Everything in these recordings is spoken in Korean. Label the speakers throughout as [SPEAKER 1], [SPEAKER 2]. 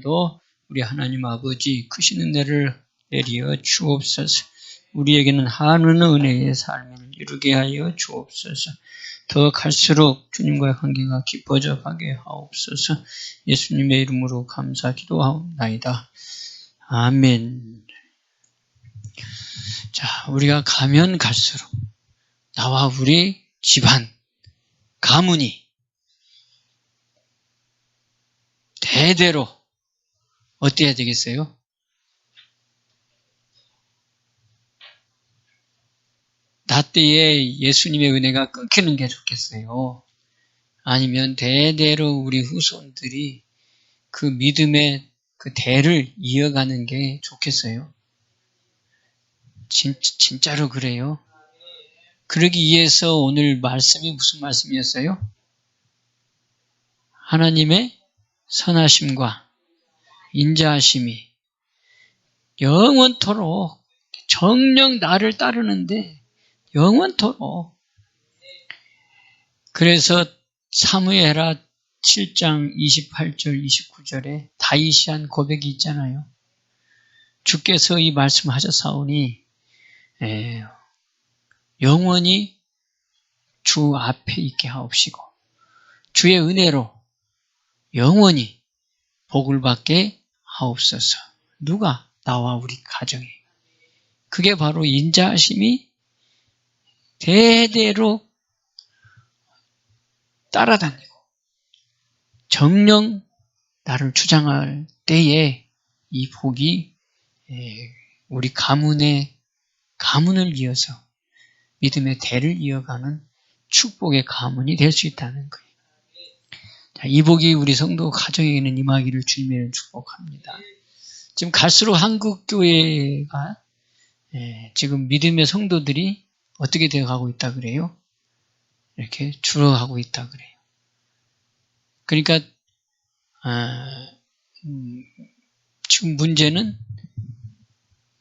[SPEAKER 1] 시간도 우리 하나님 아버지 크신 은혜를 내리어 주옵소서. 우리에게는 한은 은혜의 삶을 이루게 하여 주옵소서. 더 갈수록 주님과의 관계가 깊어져 가게 하옵소서. 예수님의 이름으로 감사 기도하옵나이다. 아멘. 자, 우리가 가면 갈수록 나와 우리 집안, 가문이 대대로 어때야 되겠어요? 나 때에 예수님의 은혜가 끊기는 게 좋겠어요. 아니면 대대로 우리 후손들이 그 믿음의 그 대를 이어가는 게 좋겠어요. 진, 진짜로 그래요. 그러기 위해서 오늘 말씀이 무슨 말씀이었어요? 하나님의 선하심과 인자하심이 영원토록 정령 나를 따르는데 영원토록 그래서 사무엘하 7장 28절 29절에 다이시한 고백이 있잖아요. 주께서 이 말씀하셨사오니 영원히 주 앞에 있게 하옵시고 주의 은혜로 영원히 복을 받게 하옵소서. 누가? 나와 우리 가정에. 그게 바로 인자하심이 대대로 따라다니고 정령 나를 주장할 때에 이 복이 우리 가문의 가문을 이어서 믿음의 대를 이어가는 축복의 가문이 될 수 있다는 거예요. 자, 이 복이 우리 성도 가정에게는 임하기를 주님의 축복합니다. 지금 갈수록 한국 교회가 예, 지금 믿음의 성도들이 어떻게 되어가고 있다 그래요? 이렇게 줄어가고 있다 그래요. 그러니까 아, 음, 지금 문제는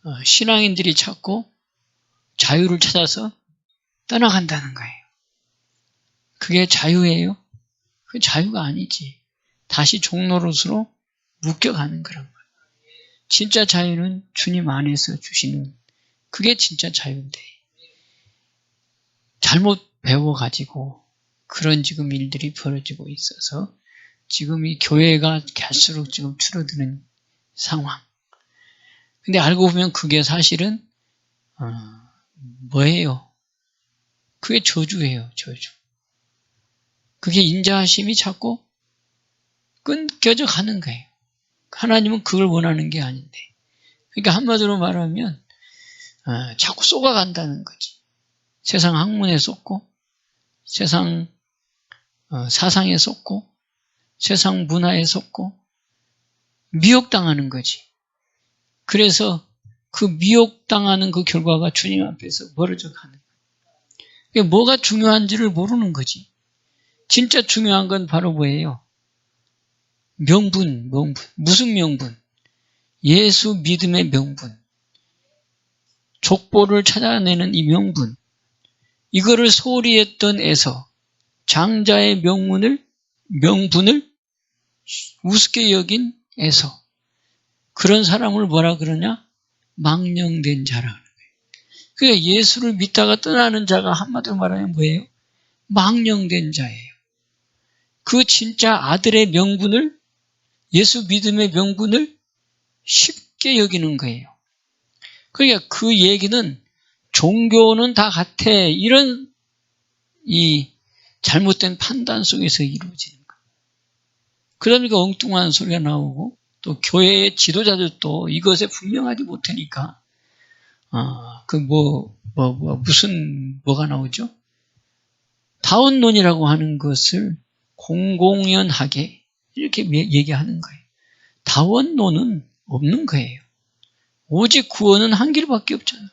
[SPEAKER 1] 어, 신앙인들이 찾고 자유를 찾아서 떠나간다는 거예요. 그게 자유예요? 그 자유가 아니지. 다시 종로릇으로 묶여가는 그런 거예요. 진짜 자유는 주님 안에서 주시는 그게 진짜 자유인데 잘못 배워가지고 그런 지금 일들이 벌어지고 있어서 지금 이 교회가 갈수록 지금 줄어드는 상황. 근데 알고 보면 그게 사실은 어, 뭐예요? 그게 저주예요, 저주. 그게 인자하심이 자꾸 끊겨져 가는 거예요. 하나님은 그걸 원하는 게 아닌데. 그러니까 한마디로 말하면 어, 자꾸 쏘아간다는 거지. 세상 학문에 쏟고 세상 어, 사상에 쏟고 세상 문화에 쏟고 미혹당하는 거지. 그래서 그 미혹당하는 그 결과가 주님 앞에서 멀어져 가는 거예요. 뭐가 중요한지를 모르는 거지. 진짜 중요한 건 바로 뭐예요? 명분, 명분. 무슨 명분? 예수 믿음의 명분. 족보를 찾아내는 이 명분. 이거를 소홀히 했던 에서 장자의 명문을, 명분을 우습게 여긴 에서 그런 사람을 뭐라 그러냐? 망령된 자라 하는 거예요. 그러니까 예수를 믿다가 떠나는 자가 한마디로 말하면 뭐예요? 망령된 자예요. 그 진짜 아들의 명분을 예수 믿음의 명분을 쉽게 여기는 거예요. 그러니까 그 얘기는 종교는 다 같아 이런 이 잘못된 판단 속에서 이루어지는 거예요. 그러니까 엉뚱한 소리가 나오고 또 교회의 지도자들도 이것에 분명하지 못하니까 아, 그뭐 뭐, 뭐, 무슨 뭐가 나오죠? 다운론이라고 하는 것을 공공연하게 이렇게 얘기하는 거예요. 다원론은 없는 거예요. 오직 구원은 한 길밖에 없잖아.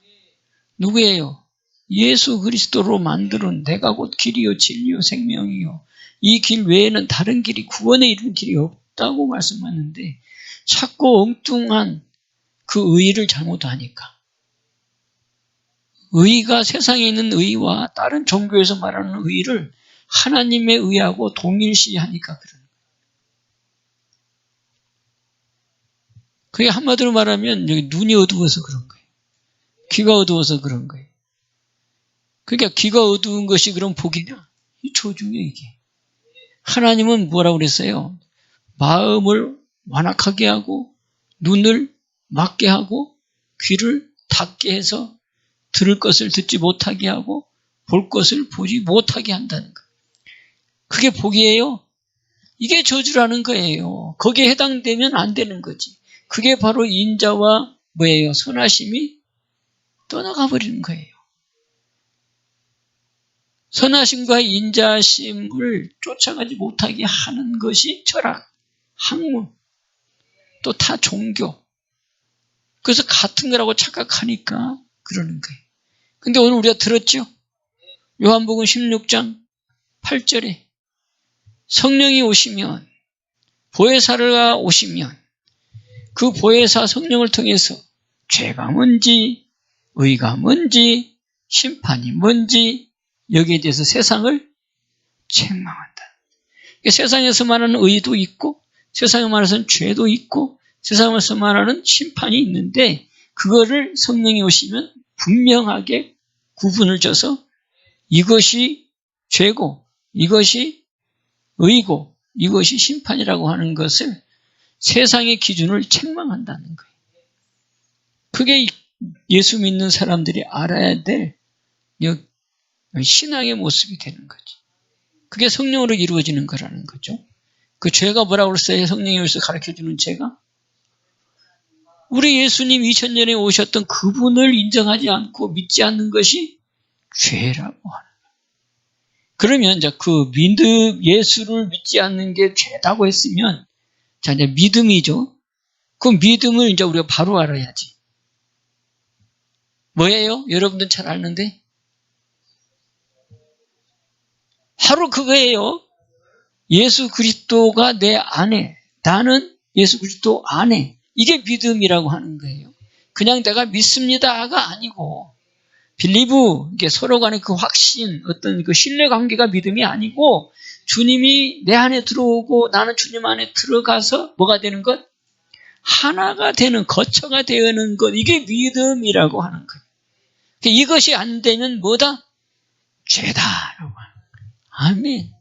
[SPEAKER 1] 누구예요? 예수 그리스도로 만들은 내가 곧 길이요 진리요 생명이요. 이 길 외에는 다른 길이 구원에 이르는 길이 없다고 말씀하는데 자꾸 엉뚱한 그 의의를 잘못하니까 의가 세상에 있는 의와 다른 종교에서 말하는 의를 하나님의 의하고 동일시하니까 거예요. 그게 한마디로 말하면 여기 눈이 어두워서 그런 거예요. 귀가 어두워서 그런 거예요. 그러니까 귀가 어두운 것이 그럼 복이냐? 이 조중에 이게. 하나님은 뭐라고 그랬어요? 마음을 완악하게 하고 눈을 막게 하고 귀를 닫게 해서 들을 것을 듣지 못하게 하고 볼 것을 보지 못하게 한다는 거. 그게 복이에요. 이게 저주라는 거예요. 거기에 해당되면 안 되는 거지. 그게 바로 인자와 뭐예요? 선하심이 떠나가 버리는 거예요. 선하심과 인자심을 쫓아가지 못하게 하는 것이 철학, 학문, 또 타 종교. 그래서 같은 거라고 착각하니까 그러는 거예요. 근데 오늘 우리가 들었죠? 요한복음 16장 8절에 성령이 오시면 보혜사가 오시면 그 보혜사 성령을 통해서 죄가 뭔지 의가 뭔지 심판이 뭔지 여기에 대해서 세상을 책망한다. 세상에서 말하는 의도 있고 세상에 말해서는 죄도 있고 세상에서 말하는 심판이 있는데 그거를 성령이 오시면 분명하게 구분을 져서 이것이 죄고 이것이 의고 이것이 심판이라고 하는 것을 세상의 기준을 책망한다는 거예요. 그게 예수 믿는 사람들이 알아야 될 신앙의 모습이 되는 거지. 그게 성령으로 이루어지는 거라는 거죠. 그 죄가 뭐라고 그랬어요? 성령이 여기서 가르쳐 주는 죄가? 우리 예수님 2000년에 오셨던 그분을 인정하지 않고 믿지 않는 것이 죄라고 하는 그러면 이제 그 믿음, 예수를 믿지 않는 게 죄다고 했으면, 자, 이제 믿음이죠. 그 믿음을 이제 우리가 바로 알아야지. 뭐예요? 여러분들 잘 아는데? 바로 그거예요. 예수 그리스도가 내 안에, 나는 예수 그리스도 안에. 이게 믿음이라고 하는 거예요. 그냥 내가 믿습니다가 아니고, 빌리브, 이게 서로 간의 그 확신, 어떤 그 신뢰 관계가 믿음이 아니고, 주님이 내 안에 들어오고 나는 주님 안에 들어가서 뭐가 되는 것? 하나가 되는, 거처가 되는 것. 이게 믿음이라고 하는. 그러니까 이것이 안 되면 뭐다? 죄다라고. 아멘.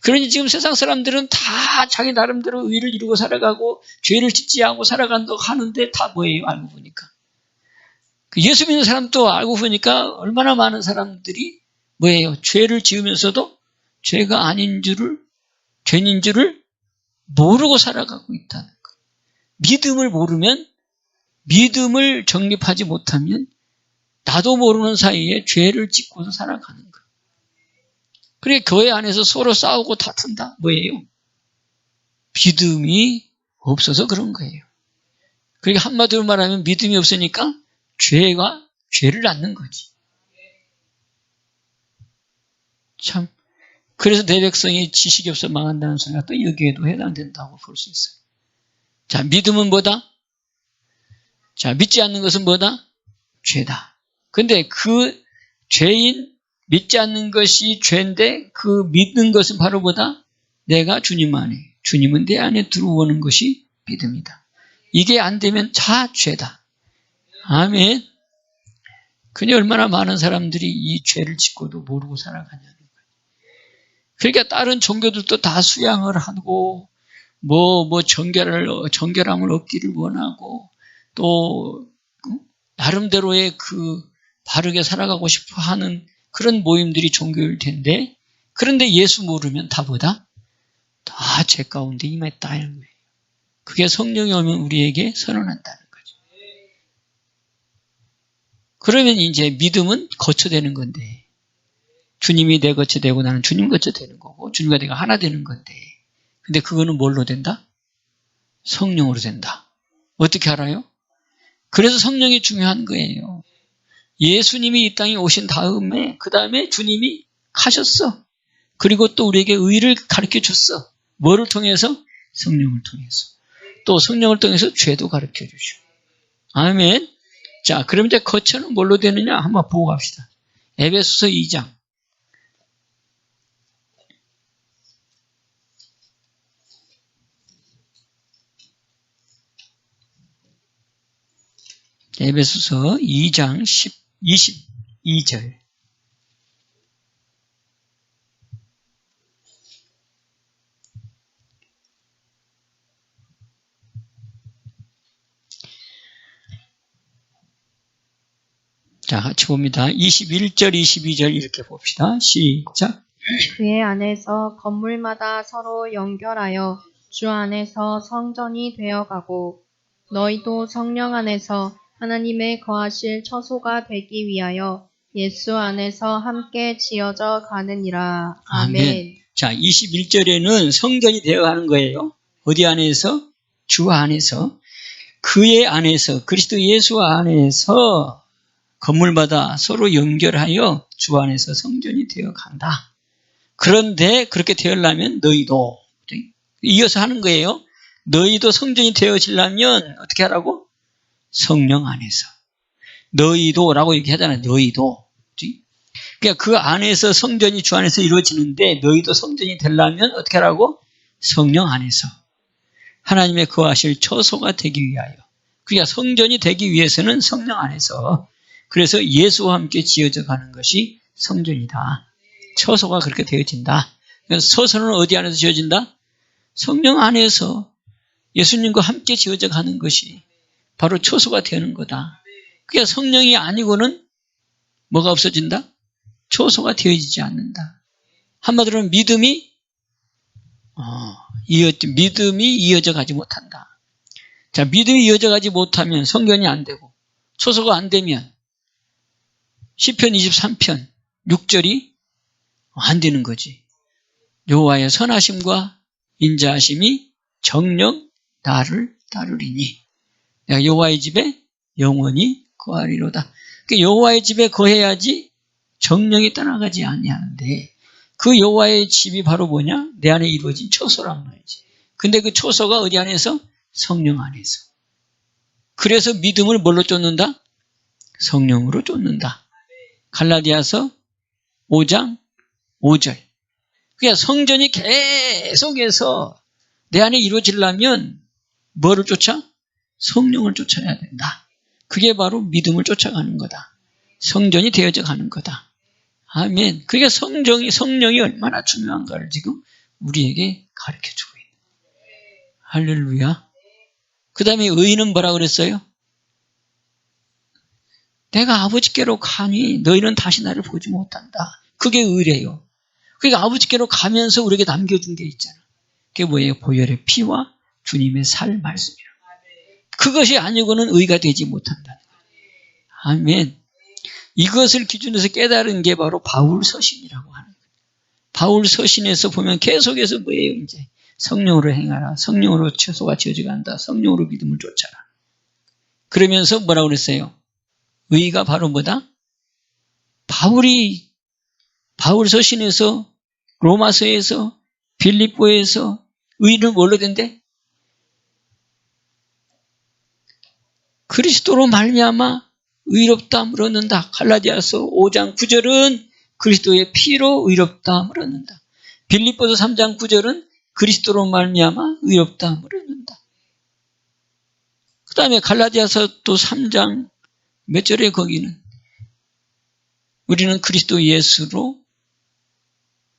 [SPEAKER 1] 그러니 지금 세상 사람들은 다 자기 나름대로 의를 이루고 살아가고 죄를 짓지 않고 살아간다고 하는데 다 뭐예요? 알고 보니까. 그 예수 믿는 사람도 알고 보니까 얼마나 많은 사람들이 뭐예요? 죄를 지으면서도 죄가 아닌 줄을, 죄인 줄을 모르고 살아가고 있다는 거. 믿음을 모르면, 믿음을 정립하지 못하면, 나도 모르는 사이에 죄를 짓고서 살아가는 거. 그래, 교회 안에서 서로 싸우고 다툰다. 뭐예요? 믿음이 없어서 그런 거예요. 그러니까 한마디로 말하면 믿음이 없으니까 죄가 죄를 낳는 거지. 참 그래서 내 백성이 지식이 없어 망한다는 소리가 또 여기에도 해당된다고 볼 수 있어요. 자, 믿음은 뭐다? 자, 믿지 않는 것은 뭐다? 죄다. 근데 그 죄인 믿지 않는 것이 죄인데 그 믿는 것은 바로 뭐다? 내가 주님 안에, 주님은 내 안에 들어오는 것이 믿음이다. 이게 안 되면 다 죄다. 아멘. 그니 얼마나 많은 사람들이 이 죄를 짓고도 모르고 살아가냐는 거예요. 그러니까 다른 종교들도 다 수양을 하고 뭐, 뭐, 정결을, 정결함을 얻기를 원하고, 또, 나름대로의 그, 바르게 살아가고 싶어 하는 그런 모임들이 종교일 텐데, 그런데 예수 모르면 다 보다? 다 죄 가운데 임했다. 이런 거예요. 그게 성령이 오면 우리에게 선언한다는 그러면 이제 믿음은 거쳐되는 건데 주님이 내 거쳐 되고 나는 주님 거쳐 되는 거고 주님과 내가 하나 되는 건데 근데 그거는 뭘로 된다? 성령으로 된다. 어떻게 알아요? 그래서 성령이 중요한 거예요. 예수님이 이 땅에 오신 다음에 그 다음에 주님이 가셨어. 그리고 또 우리에게 의를 가르쳐 줬어. 뭐를 통해서? 성령을 통해서. 또 성령을 통해서 죄도 가르쳐 주시고. 아멘. 자, 그럼 이제 거처는 뭘로 되느냐? 한번 보고 갑시다. 에베소서 2장. 에베소서 2장 10, 22절. 자, 같이 봅니다. 21절, 22절 이렇게 봅시다. 시작.
[SPEAKER 2] 그의 안에서 건물마다 서로 연결하여 주 안에서 성전이 되어가고 너희도 성령 안에서 하나님의 거하실 처소가 되기 위하여 예수 안에서 함께 지어져 가느니라. 아멘.
[SPEAKER 1] 아멘. 자, 21절에는 성전이 되어가는 거예요. 어디 안에서? 주 안에서. 그의 안에서, 그리스도 예수 안에서 건물마다 서로 연결하여 주 안에서 성전이 되어 간다. 그런데 그렇게 되려면 너희도 이어서 하는 거예요. 너희도 성전이 되어지려면 어떻게 하라고? 성령 안에서. 너희도라고 얘기하잖아요. 너희도. 그러니까 그 안에서 성전이 주 안에서 이루어지는데 너희도 성전이 되려면 어떻게 하라고? 성령 안에서. 하나님의 거하실 처소가 되기 위하여. 그러니까 성전이 되기 위해서는 성령 안에서. 그래서 예수와 함께 지어져 가는 것이 성전이다. 처소가 그렇게 되어진다. 그래서 서서는 어디 안에서 지어진다? 성령 안에서 예수님과 함께 지어져 가는 것이 바로 처소가 되는 거다. 그게 성령이 아니고는 뭐가 없어진다? 처소가 되어지지 않는다. 한마디로 믿음이 어, 이어 믿음이 이어져 가지 못한다. 자, 믿음이 이어져 가지 못하면 성전이 안 되고 처소가 안 되면 시편 23편 6절이 안 되는 거지. 여호와의 선하심과 인자하심이 정령 나를 따르리니 내가 여호와의 집에 영원히 거하리로다. 그 여호와의 집에 거해야지 정령이 떠나가지 아니하는데 그 여호와의 집이 바로 뭐냐? 내 안에 이루어진 초소란 말이지. 근데 그 초소가 어디 안에서? 성령 안에서. 그래서 믿음을 뭘로 쫓는다? 성령으로 쫓는다. 갈라디아서 5장 5절. 그러니까 성전이 계속해서 내 안에 이루어지려면 뭐를 쫓아? 성령을 쫓아야 된다. 그게 바로 믿음을 쫓아가는 거다. 성전이 되어져 가는 거다. 아멘. 그러니까 성정이, 성령이 얼마나 중요한가를 지금 우리에게 가르쳐 주고 있는. 할렐루야. 그 다음에 의인은 뭐라 그랬어요? 내가 아버지께로 가니 너희는 다시 나를 보지 못한다. 그게 의래요. 그러니까 아버지께로 가면서 우리에게 남겨준 게 있잖아. 그게 뭐예요? 보혈의 피와 주님의 살 말씀이라. 그것이 아니고는 의가 되지 거예요. 아멘. 이것을 기준으로 깨달은 게 바로 바울 서신이라고 하는 거예요. 바울 서신에서 보면 계속해서 뭐예요, 이제? 성령으로 행하라. 성령으로 처소가 지어져 간다. 성령으로 믿음을 쫓아라. 그러면서 뭐라고 그랬어요? 의가 바로 뭐다? 바울이 바울 서신에서 로마서에서 빌립보에서 의를 뭘로 된대? 그리스도로 말미암아 의롭다함을 얻는다. 갈라디아서 5장 9절은 그리스도의 피로 의롭다함을 얻는다. 빌립보서 3장 9절은 그리스도로 말미암아 의롭다함을 얻는다. 그 다음에 갈라디아서 또 3장 몇 절에 거기는 우리는 그리스도 예수로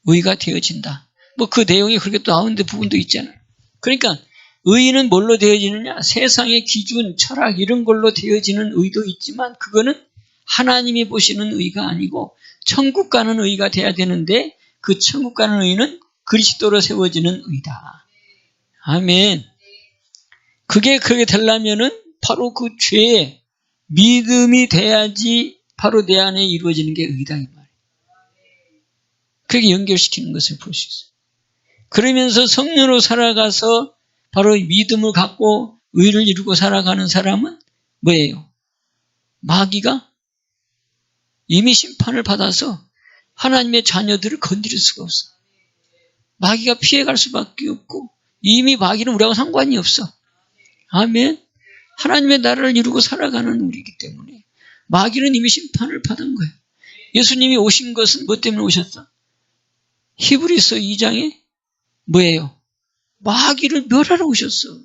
[SPEAKER 1] 의가 되어진다. 뭐 그 내용이 그렇게 또 나오는데 부분도 있잖아요. 그러니까 의는 뭘로 되어지느냐? 세상의 기준, 철학 이런 걸로 되어지는 의도 있지만 그거는 하나님이 보시는 의가 아니고 천국 가는 의가 돼야 되는데 그 천국 가는 의는 그리스도로 세워지는 의다. 아멘. 그게 그게 되려면은 바로 그 죄에 믿음이 돼야지 바로 내 안에 이루어지는 게 의다 이 말이에요. 그게 연결시키는 것을 볼 수 있어요. 그러면서 성령으로 살아가서 바로 믿음을 갖고 의를 이루고 살아가는 사람은 뭐예요? 마귀가 이미 심판을 받아서 하나님의 자녀들을 건드릴 수가 없어. 마귀가 피해갈 수밖에 없고 이미 마귀는 우리하고 상관이 없어. 아멘. 하나님의 나라를 이루고 살아가는 우리이기 때문에 마귀는 이미 심판을 받은 거예요. 예수님이 오신 것은 뭐 때문에 오셨어? 히브리서 2장에 뭐예요? 마귀를 멸하러 오셨어.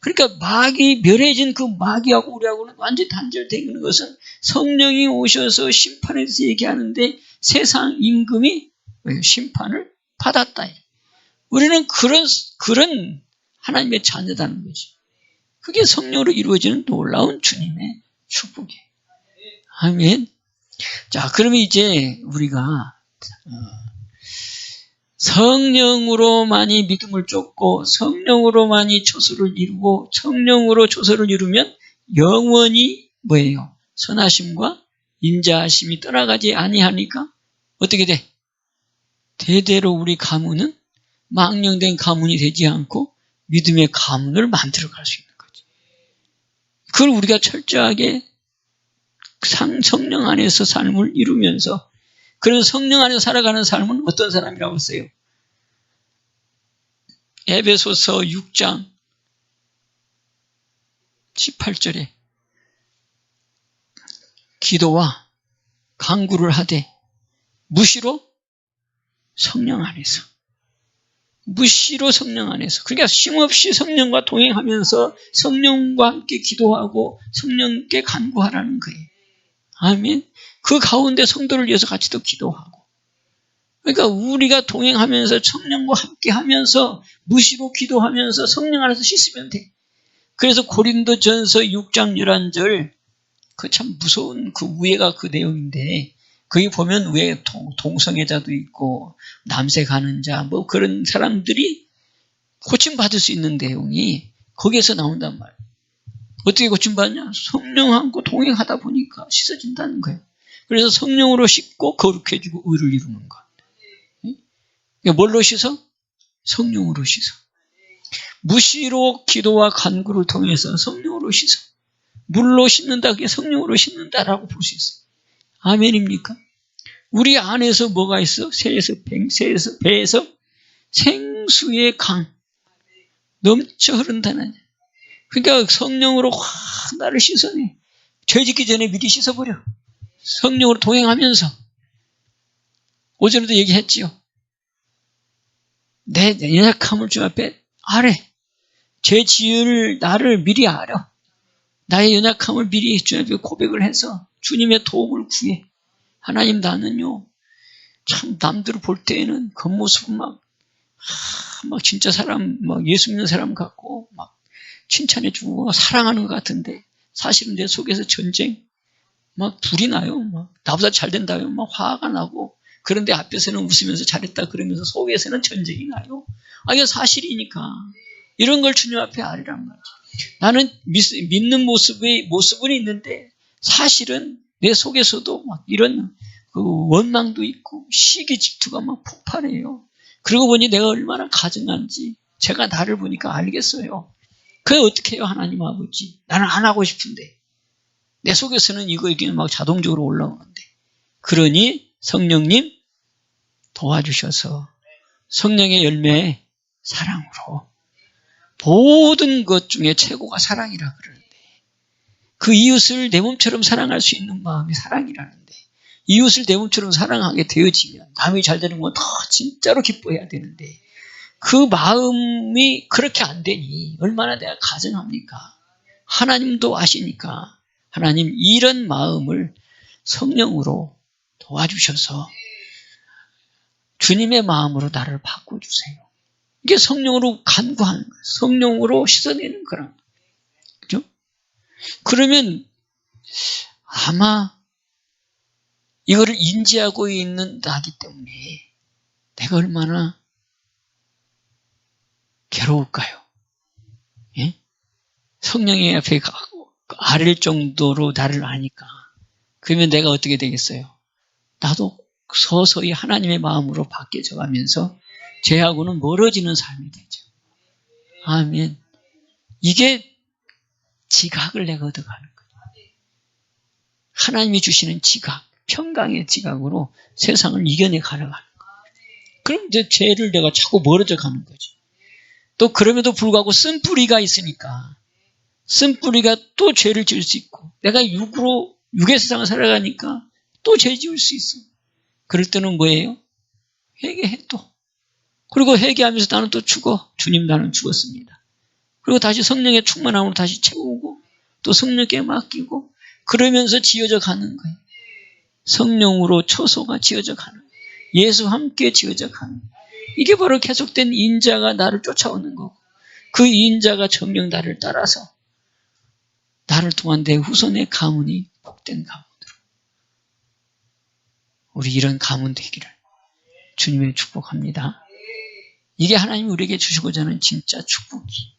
[SPEAKER 1] 그러니까 마귀 멸해진 그 마귀하고 우리하고는 완전히 단절되는 것은 성령이 오셔서 심판에 서 얘기하는데 세상 임금이 심판을 받았다. 우리는 그런 그런 하나님의 자녀다는 거지. 그게 성령으로 이루어지는 놀라운 주님의 축복이에요. 아멘. 자, 그러면 이제 우리가 어, 성령으로만이 믿음을 쫓고 성령으로만이 초소를 이루고 성령으로 초소를 이루면 영원히 뭐예요? 선하심과 인자하심이 떠나가지 아니하니까 어떻게 돼? 대대로 우리 가문은 망령된 가문이 되지 않고 믿음의 가문을 만들어 갈 수 있는. 그걸 우리가 철저하게 상, 성령 안에서 삶을 이루면서 그런 성령 안에서 살아가는 삶은 어떤 사람이라고 했어요? 에베소서 6장 18절에 기도와 강구를 하되 무시로 성령 안에서 무시로 성령 안에서 그러니까 쉼없이 성령과 동행하면서 성령과 함께 기도하고 성령께 간구하라는 거예요. 아멘. 그 가운데 성도를 위해서 같이 또 기도하고 그러니까 우리가 동행하면서 성령과 함께 하면서 무시로 기도하면서 성령 안에서 씻으면 돼. 그래서 고린도 전서 6장 11절 그 참 무서운 그 우애가 그 내용인데 거기 보면 왜 동성애자도 있고 남색하는 자 뭐 그런 사람들이 고침받을 수 있는 내용이 거기에서 나온단 말이에요. 어떻게 고침받냐? 성령하고 동행하다 보니까 씻어진다는 거예요. 그래서 성령으로 씻고 거룩해지고 의를 이루는 것. 뭘로 씻어? 성령으로 씻어. 무시로 기도와 간구를 통해서 성령으로 씻어. 물로 씻는다, 그게 성령으로 씻는다라고 볼 수 있어요. 아멘입니까? 우리 안에서 뭐가 있어? 새에서, 뱅새에서, 배에서 생수의 강. 넘쳐 흐른다는. 그러니까 성령으로 확 나를 씻어내. 죄 짓기 전에 미리 씻어버려. 성령으로 동행하면서. 오전에도 얘기했지요. 내 연약함을 주 앞에 아래. 제 지을 나를 미리 알아. 나의 연약함을 미리 주 앞에 고백을 해서 주님의 도움을 구해. 하나님 나는요, 참 남들 볼 때에는 겉모습은 막, 아, 막 진짜 사람, 막 예수 믿는 사람 같고, 막 칭찬해주고 사랑하는 것 같은데, 사실은 내 속에서 전쟁, 막 불이 나요. 막 나보다 잘 된다요. 막 화가 나고, 그런데 앞에서는 웃으면서 잘했다 그러면서 속에서는 전쟁이 나요. 아, 이게 사실이니까. 이런 걸 주님 앞에 아리란 말이죠. 나는 믿, 는 모습이, 모습은 있는데 사실은 내 속에서도 막 이런 그 원망도 있고 시기 질투가 막 폭발해요. 그러고 보니 내가 얼마나 가증한지 제가 나를 보니까 알겠어요. 그게 어떻게 해요, 하나님 아버지? 나는 안 하고 싶은데. 내 속에서는 이거 이기는 막 자동적으로 올라오는데. 그러니 성령님 도와주셔서 성령의 열매 사랑으로 모든 것 중에 최고가 사랑이라 그러는데 그 이웃을 내 몸처럼 사랑할 수 있는 마음이 사랑이라는데 이웃을 내 몸처럼 사랑하게 되어지면 남이 잘 되는 건 더 진짜로 기뻐해야 되는데 그 마음이 그렇게 안 되니 얼마나 내가 가증합니까? 하나님도 아시니까 하나님 이런 마음을 성령으로 도와주셔서 주님의 마음으로 나를 바꿔주세요. 이게 성령으로 간구하는 거예요. 성령으로 씻어내는 거란? 그러면 아마 이거를 인지하고 있는 나기 때문에 내가 얼마나 괴로울까요? 예? 성령의 앞에 아릴 정도로 나를 아니까. 그러면 내가 어떻게 되겠어요? 나도 서서히 하나님의 마음으로 바뀌어져 가면서 죄하고는 멀어지는 삶이 되죠. 아멘. 이게 지각을 내가 얻어가는 거예요. 하나님이 주시는 지각, 평강의 지각으로 세상을 이겨내 가려가는 거예요. 그럼 이제 죄를 내가 자꾸 멀어져 가는 거지. 또 그럼에도 불구하고 쓴뿌리가 있으니까 쓴뿌리가 또 죄를 지을 수 있고 내가 육으로 육의 세상을 살아가니까 또 죄 지을 수 있어. 그럴 때는 뭐예요? 회개해 또. 그리고 회개하면서 나는 또 죽어. 주님 나는 죽었습니다. 그리고 다시 성령의 충만함으로 다시 채우고 또 성령께 맡기고 그러면서 지어져 가는 거예요. 성령으로 처소가 지어져 가는 거예요. 예수 함께 지어져 가는 거예요. 이게 바로 계속된 인자가 나를 쫓아오는 거고 그 인자가 정령 나를 따라서 나를 통한 내 후손의 가문이 복된 가문으로 우리 이런 가문 되기를 주님의 축복합니다. 이게 하나님이 우리에게 주시고자 하는 진짜 축복이.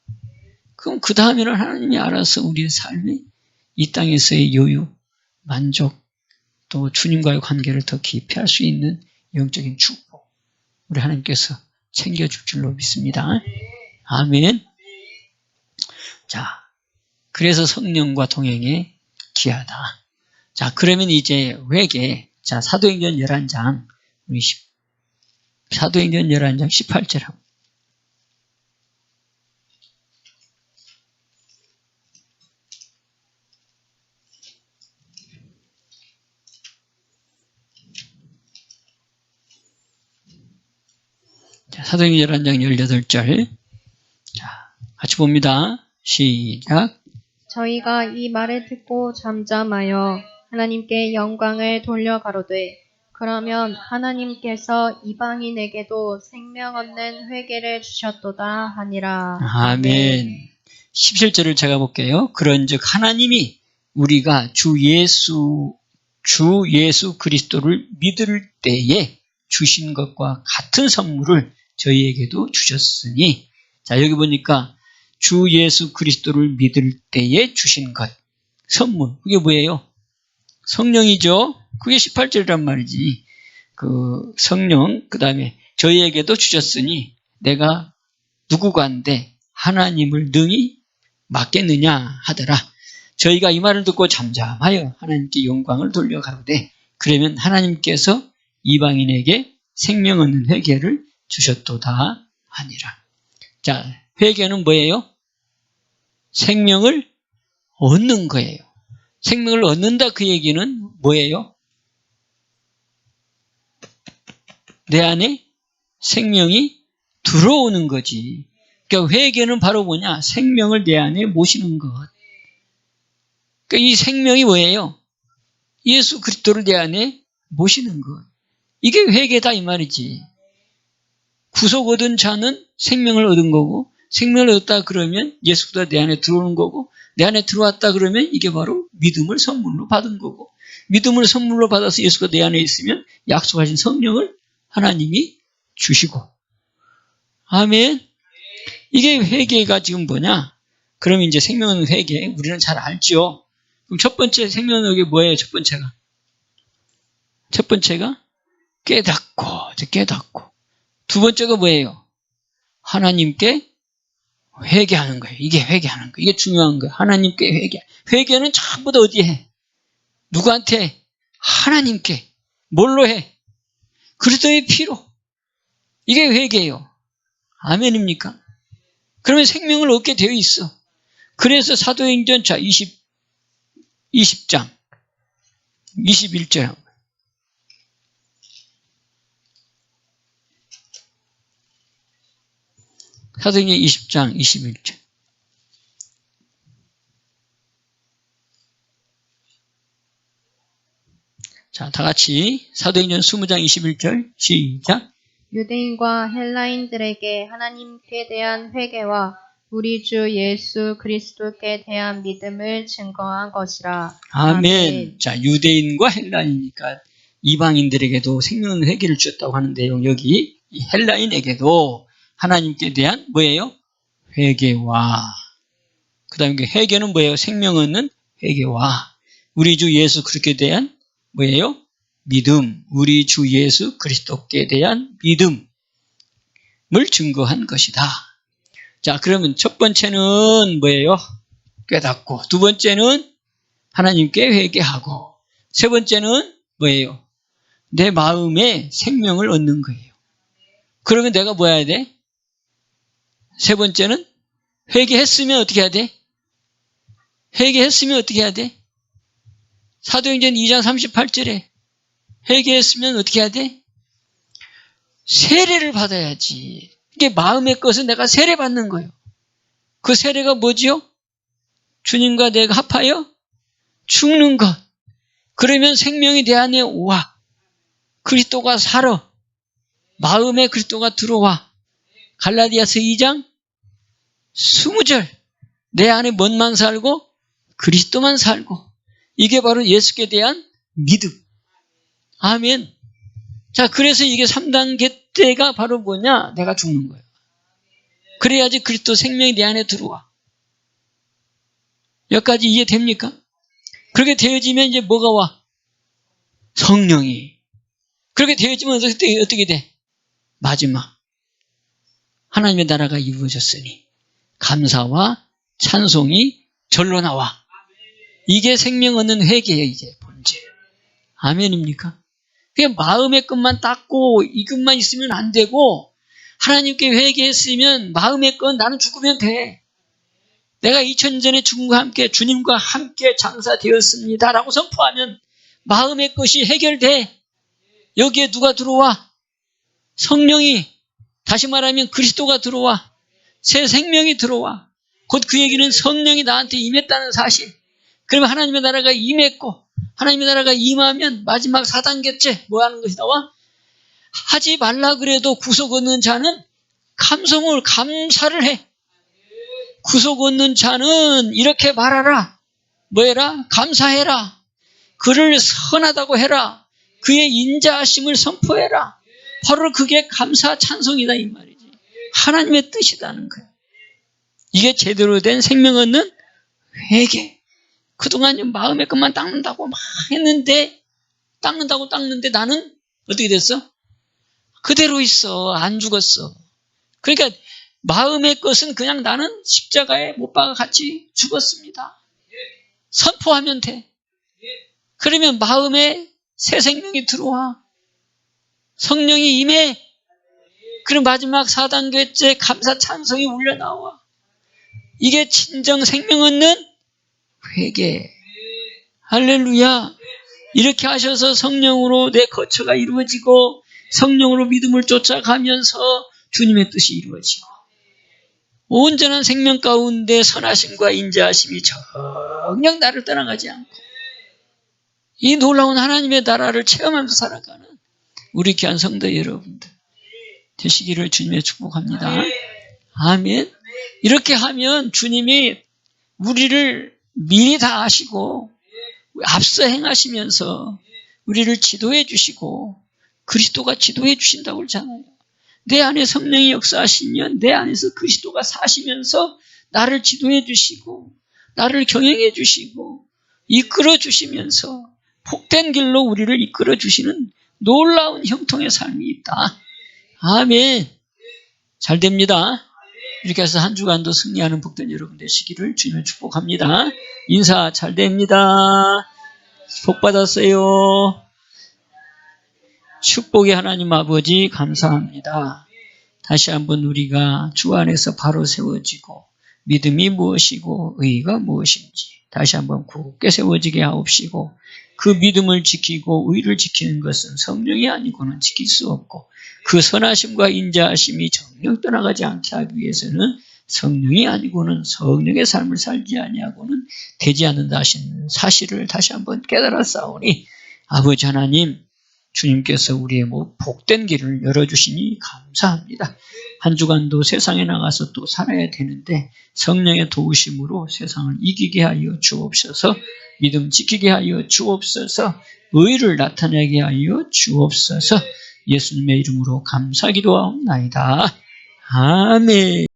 [SPEAKER 1] 그럼 그 다음에는 하나님이 알아서 우리의 삶에 이 땅에서의 여유, 만족, 또 주님과의 관계를 더 깊이 할 수 있는 영적인 축복. 우리 하나님께서 챙겨줄 줄로 믿습니다. 아멘. 자, 그래서 성령과 동행에 귀하다. 자, 그러면 이제 회개. 자, 사도행전 11장, 우리 10, 사도행전 11장 18절 하고. 사도행전 11장 18절. 자, 같이 봅니다. 시작.
[SPEAKER 2] 저희가 이 말을 듣고 잠잠하여 하나님께 영광을 돌려 가로되 그러면 하나님께서 이방인에게도 생명 얻는 회개를 주셨도다 하니라.
[SPEAKER 1] 아멘. 17절을 제가 볼게요. 그런즉 하나님이 우리가 주 예수 주 예수 그리스도를 믿을 때에 주신 것과 같은 선물을 저희에게도 주셨으니 자 여기 보니까 주 예수 그리스도를 믿을 때에 주신 것 선물 그게 뭐예요? 성령이죠. 그게 18절이란 말이지. 그 성령 그 다음에 저희에게도 주셨으니 내가 누구간데 하나님을 능히 맡겠느냐 하더라. 저희가 이 말을 듣고 잠잠하여 하나님께 영광을 돌려가로되 그러면 하나님께서 이방인에게 생명 얻는 회개를 주셨도다 하니라. 자, 회개는 뭐예요? 생명을 얻는 거예요. 생명을 얻는다 그 얘기는 뭐예요? 내 안에 생명이 들어오는 거지. 그러니까 회개는 바로 뭐냐? 생명을 내 안에 모시는 것. 그러니까 이 생명이 뭐예요? 예수 그리스도를 내 안에 모시는 것. 이게 회개다 이 말이지. 구속 얻은 자는 생명을 얻은 거고 생명을 얻다 그러면 예수가 내 안에 들어오는 거고 내 안에 들어왔다 그러면 이게 바로 믿음을 선물로 받은 거고 믿음을 선물로 받아서 예수가 내 안에 있으면 약속하신 성령을 하나님이 주시고. 아멘. 이게 회개가 지금 뭐냐? 그러면 이제 생명은 회개. 우리는 잘 알죠? 그럼 첫 번째 생명은 여기 뭐예요? 첫 번째가? 첫 번째가 깨닫고 깨닫고 두 번째가 뭐예요 하나님께 회개하는 거예요. 이게 회개하는 거예요. 이게 중요한 거예요. 하나님께 회개. 회개는 전부 다 어디에 해? 누구한테? 하나님께. 뭘로 해? 그리스도의 피로. 이게 회개예요. 아멘입니까? 그러면 생명을 얻게 되어 있어. 그래서 사도행전 자 20, 20장 21절 사도행전 20장 21절. 자, 다 같이 사도행전 20장 21절 시작.
[SPEAKER 2] 유대인과 헬라인들에게 하나님께 대한 회개와 우리 주 예수 그리스도께 대한 믿음을 증거한 것이라.
[SPEAKER 1] 아멘. 자, 유대인과 헬라인이니까 이방인들에게도 생명 회개를 주셨다고 하는 내용 여기 헬라인에게도 하나님께 대한 뭐예요? 회개와 그 다음에 회개는 뭐예요? 생명 얻는 회개와 우리 주 예수 그리스도에 대한 뭐예요? 믿음 우리 주 예수 그리스도께 대한 믿음을 증거한 것이다. 자 그러면 첫 번째는 뭐예요? 깨닫고 두 번째는 하나님께 회개하고 세 번째는 뭐예요? 내 마음에 생명을 얻는 거예요. 그러면 내가 뭐 해야 돼? 세 번째는 회개했으면 어떻게 해야 돼? 회개했으면 어떻게 해야 돼? 사도행전 2장 38절에 회개했으면 어떻게 해야 돼? 세례를 받아야지. 이게 마음의 것은 내가 세례 받는 거예요. 그 세례가 뭐지요? 주님과 내가 합하여 죽는 것. 그러면 생명이 내 안에 와. 그리스도가 살아. 마음에 그리스도가 들어와. 갈라디아서 2장 20절. 내 안에 뭔만 살고 그리스도만 살고. 이게 바로 예수께 대한 믿음. 아멘. 자, 그래서 이게 3단계 때가 바로 뭐냐? 내가 죽는 거예요. 그래야지 그리스도 생명이 내 안에 들어와. 여기까지 이해됩니까? 그렇게 되어지면 이제 뭐가 와? 성령이. 그렇게 되어지면 어떻게, 어떻게 돼? 마지막. 하나님의 나라가 이루어졌으니 감사와 찬송이 절로 나와. 이게 생명 얻는 회개예요, 이제 본질. 아멘입니까? 그냥 마음의 것만 닦고 이 것만 있으면 안 되고 하나님께 회개했으면 마음의 것 나는 죽으면 돼. 내가 2000년 전에 죽음과 함께 주님과 함께 장사되었습니다. 라고 선포하면 마음의 것이 해결돼. 여기에 누가 들어와? 성령이 다시 말하면 그리스도가 들어와. 새 생명이 들어와. 곧 그 얘기는 성령이 나한테 임했다는 사실. 그러면 하나님의 나라가 임했고 하나님의 나라가 임하면 마지막 4단계째 뭐 하는 것이 나와? 하지 말라 그래도 구속 얻는 자는 감성을 감사를 해. 구속 얻는 자는 이렇게 말하라. 뭐해라? 감사해라. 그를 선하다고 해라. 그의 인자하심을 선포해라. 바로 그게 감사 찬송이다 이 말이지. 하나님의 뜻이다는 거야. 이게 제대로 된 생명 얻는 회개. 그동안 마음의 것만 닦는다고 막 했는데 닦는다고 닦는데 나는 어떻게 됐어? 그대로 있어. 안 죽었어. 그러니까 마음의 것은 그냥 나는 십자가에 못 박아 같이 죽었습니다. 선포하면 돼. 그러면 마음에 새 생명이 들어와. 성령이 임해. 그럼 마지막 4단계째 감사 찬성이 울려 나와. 이게 진정 생명 얻는 회개. 할렐루야. 이렇게 하셔서 성령으로 내 거처가 이루어지고 성령으로 믿음을 쫓아가면서 주님의 뜻이 이루어지고 온전한 생명 가운데 선하심과 인자하심이 정녕 나를 떠나가지 않고 이 놀라운 하나님의 나라를 체험하면서 살아가는 우리 귀한 성도 여러분들 되시기를 주님의 축복합니다. 아멘. 이렇게 하면 주님이 우리를 미리 다 아시고 앞서 행하시면서 우리를 지도해 주시고 그리스도가 지도해 주신다고 그러잖아요. 내 안에 성령이 역사하시면 내 안에서 그리스도가 사시면서 나를 지도해 주시고 나를 경영해 주시고 이끌어 주시면서 복된 길로 우리를 이끌어 주시는 놀라운 형통의 삶이 있다. 아멘. 잘 됩니다. 이렇게 해서 한 주간도 승리하는 복된 여러분 되시기를 주님을 축복합니다. 인사 잘 됩니다. 복 받았어요. 축복의 하나님 아버지 감사합니다. 다시 한번 우리가 주 안에서 바로 세워지고 믿음이 무엇이고 의가 무엇인지 다시 한번 굳게 세워지게 하옵시고 그 믿음을 지키고 의를 지키는 것은 성령이 아니고는 지킬 수 없고 그 선하심과 인자하심이 정령 떠나가지 않게 하기 위해서는 성령이 아니고는 성령의 삶을 살지 아니하고는 되지 않는다 하신 사실을 다시 한번 깨달아 싸우니 아버지 하나님 주님께서 우리의 뭐 복된 길을 열어주시니 감사합니다. 한 주간도 세상에 나가서 또 살아야 되는데 성령의 도우심으로 세상을 이기게 하여 주옵소서 믿음 지키게 하여 주옵소서 의를 나타내게 하여 주옵소서 예수님의 이름으로 감사 기도하옵나이다. 아멘